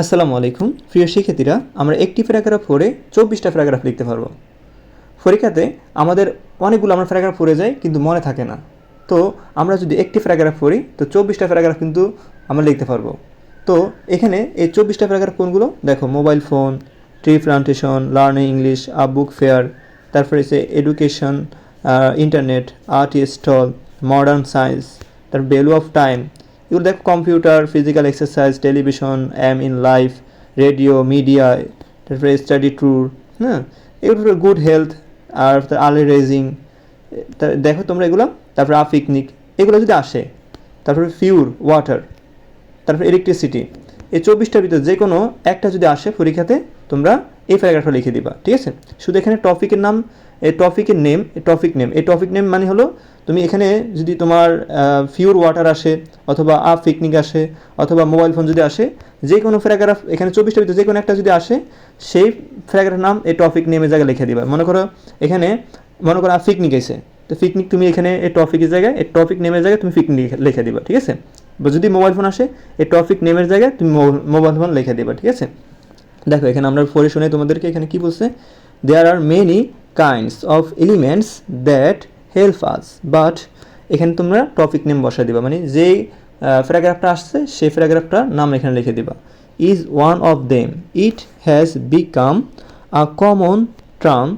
আসসালামু আলাইকুম। প্রিয় শিক্ষার্থীরা, আমরা একটি প্যারাগ্রাফ পড়ে চব্বিশটা প্যারাগ্রাফ লিখতে পারব। পরীক্ষাতে আমাদের অনেকগুলো আমরা প্যারাগ্রাফ পড়ে যাই, কিন্তু মনে থাকে না। তো আমরা যদি একটি প্যারাগ্রাফ পড়ি, তো চব্বিশটা প্যারাগ্রাফ কিন্তু আমরা লিখতে পারব। তো এখানে এই চব্বিশটা প্যারাগ্রাফ কোনগুলো? দেখো, mobile phone tree plantation learning English, a book fair, তারপরে হচ্ছে education internet, art stall, modern science তার ভ্যালু অফ টাইম এগুলো দেখো computer physical exercise television aim in life radio media তারপরে স্টাডি ট্যুর হ্যাঁ? এগুলো গুড হেলথ আর early rising দেখো তোমরা এগুলো, তারপরে আ পিকনিক এগুলো যদি আসে, তারপরে ফিউর ওয়াটার তারপরে ইলেকট্রিসিটি এই চব্বিশটার ভিতরে যে কোনো একটা যদি আসে পরীক্ষাতে, তোমরা এই প্যারাগ্রাফটা লিখে দিবা, ঠিক আছে? শুধু এখানে টপিকের নাম, এই টপিকের নেম এই টপিক নেম এই টপিক নেম মানে হলো তুমি এখানে যদি তোমার ফিওর ওয়াটার আসে, অথবা আ পিকনিক আসে, অথবা মোবাইল ফোন যদি আসে যে কোনো প্যারাগ্রাফ এখানে চব্বিশটার ভিতরে যে কোনো একটা যদি আসে, সেই প্যারাগ্রাফ নাম এই টপিক নেমের জায়গায় লিখে দিবা। মনে করো এখানে, মনে করো আ পিকনিক এসে তো পিকনিক তুমি এখানে এই টপিকের জায়গায়, এই টপিক নেমের জায়গায় তুমি পিকনিক লিখে দিবা, ঠিক আছে? বা যদি মোবাইল ফোন আসে, এই টপিক নেমের জায়গায় তুমি মোবাইল ফোন লিখে দেবা, ঠিক আছে? দেখো, এখানে আমরা পড়ে শুনে তোমাদেরকে এখানে কি বলছে? There are many kinds of elements that help us but এখানে তোমরা টপিক নেম বসা দিবা। মানে যেই প্যারাগ্রাফটা আসছে, সেই প্যারাগ্রাফটার নাম এখানে লিখে দিবা। Is one of them it has become a common term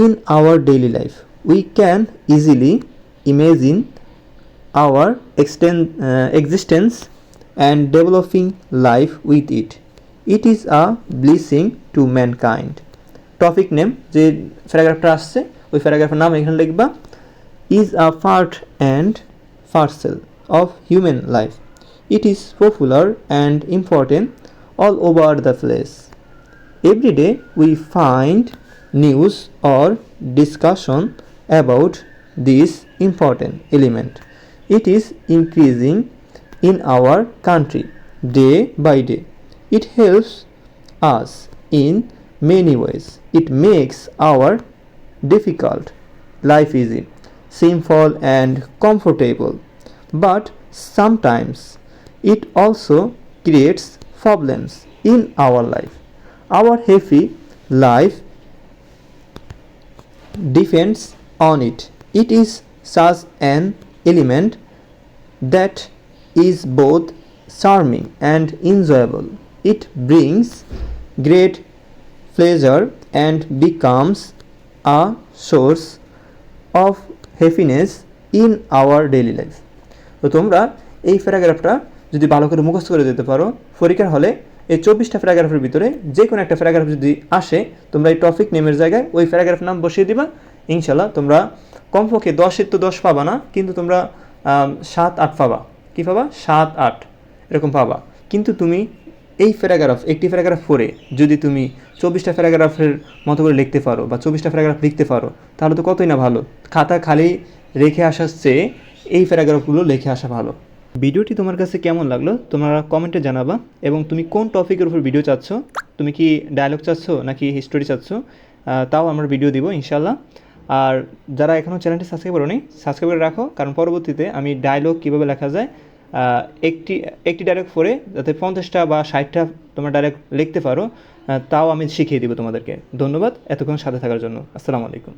in our daily life we can easily imagine our extent existence and developing life with with it is a blessing to mankind topic name যে প্যারাগ্রাফটা আসছে, ওই প্যারাগ্রাফের নাম এখানে লিখবা is a part and parcel of human life it is popular and important all over the place every day we find news or discussion about this important element it is increasing in our country day by day It helps us in many ways. It makes our difficult life easy, simple and comfortable. But sometimes it also creates problems in our life. Our happy life depends on it. It is such an element that is both charming and enjoyable. It brings great pleasure and becomes a source of happiness in our daily life. তো তোমরা এই প্যারাগ্রাফটা যদি ভালো করে মুখস্থ করে দিতে পারো, পরীক্ষার হলে এই চব্বিশটা প্যারাগ্রাফের ভিতরে যে কোনো একটা প্যারাগ্রাফ যদি আসে, তোমরা এই টপিক নেমের জায়গায় ওই প্যারাগ্রাফ নাম বসিয়ে দিবা। ইনশাল্লাহ তোমরা কমপক্ষে দশের তো দশ পাবা না, কিন্তু তোমরা সাত, আট পাবা। কী পাবা? সাত, আট, এরকম পাবা। কিন্তু তুমি এই প্যারাগ্রাফ, একটি প্যারাগ্রাফ পড়ে যদি তুমি চব্বিশটা প্যারাগ্রাফের মতো করে লিখতে পারো বা চব্বিশটা প্যারাগ্রাফ লিখতে পারো, তাহলে তো কতই না ভালো। খাতা খালি রেখে আসার চেয়ে এই প্যারাগ্রাফগুলো লিখে আসা ভালো। ভিডিওটি তোমার কাছে কেমন লাগল তোমরা কমেন্টে জানাবা এবং তুমি কোন টপিকের উপর ভিডিও চাচ্ছ? তুমি কি ডায়লগ চাচ্ছ নাকি হিস্টোরি চাচ্ছ? তাও আমরা ভিডিও দিব ইনশাল্লাহ আর যারা এখনও চ্যানেলটি সাবস্ক্রাইব করো নি সাবস্ক্রাইব করে রাখো, কারণ পরবর্তীতে আমি ডায়লগ কীভাবে লেখা যায় একটি একটি ডাইরেক্ট পড়ে যাতে পঞ্চাশটা বা ষাটটা তোমরা ডাইরেক্ট লিখতে পারো তাও আমি শিখিয়ে দিব তোমাদেরকে। ধন্যবাদ, এতক্ষণ সাথে থাকার জন্য। আসসালামু আলাইকুম।